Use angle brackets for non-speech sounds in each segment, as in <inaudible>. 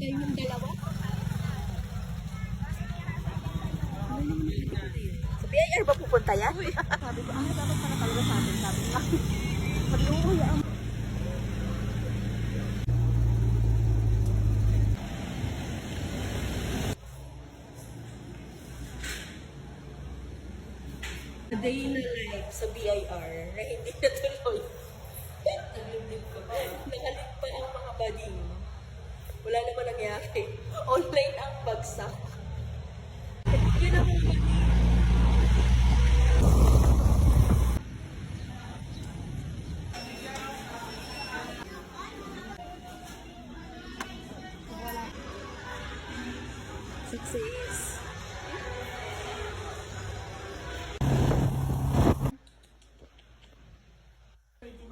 Ibigay yung dalawa. Sa BIR ba pupunta yan? Sabi ko, ah, dapat pala talaga sa atin. Sabi ko, ah, ang day na life sa BIR na hindi natuloy. Nangyari. <laughs> Online ang bagsak. Yun ang.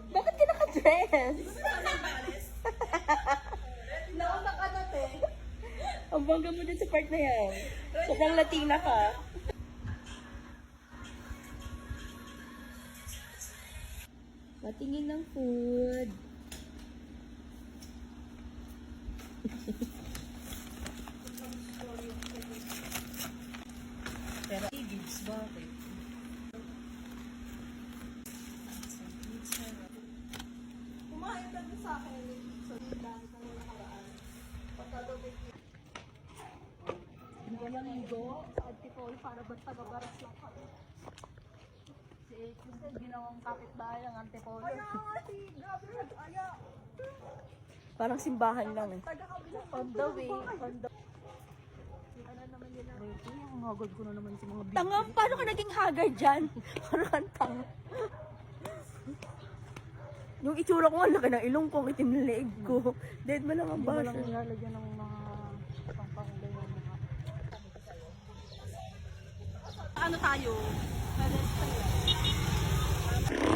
Bakit ka naka-dress? <laughs> Nauna ka na, te. Ang bangga mo dun sa part na yan. Sobrang Latina ka. Patingin ng food. Pero i-gives bakit? Kumain ka sa akin. So, ka nung nakaraan. Pagkadobit Hindi ko lang ligo. Sa Antipolo para ba't tagabaras lang kami. Si Kristen, ginawang kapitbahay ng Antipolo. Kaya nga si Gabriel nag-aya. Parang simbahan lang eh. On the way, on the ano naman yun ang ready? Ang hagod ko na naman si mga big. Tanga, paano ka naging haggard dyan? <laughs> Parang kang tanga. Yung itsura ko nga, laki ng ilong ko, ang itim ng leeg ko. Dead mo lang ang Hindi mo lang nilalagyan ng mga pangpangulay ng mga... Ano tayo?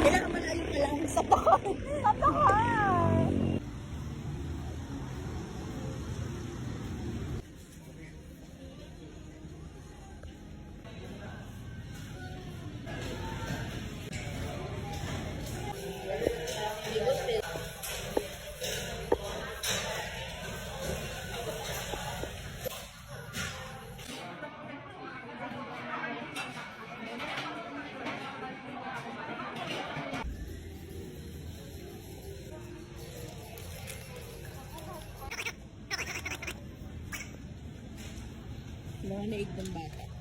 Kailangan malayo ka lang sa takot. Sa takot! Mga naig ng bata.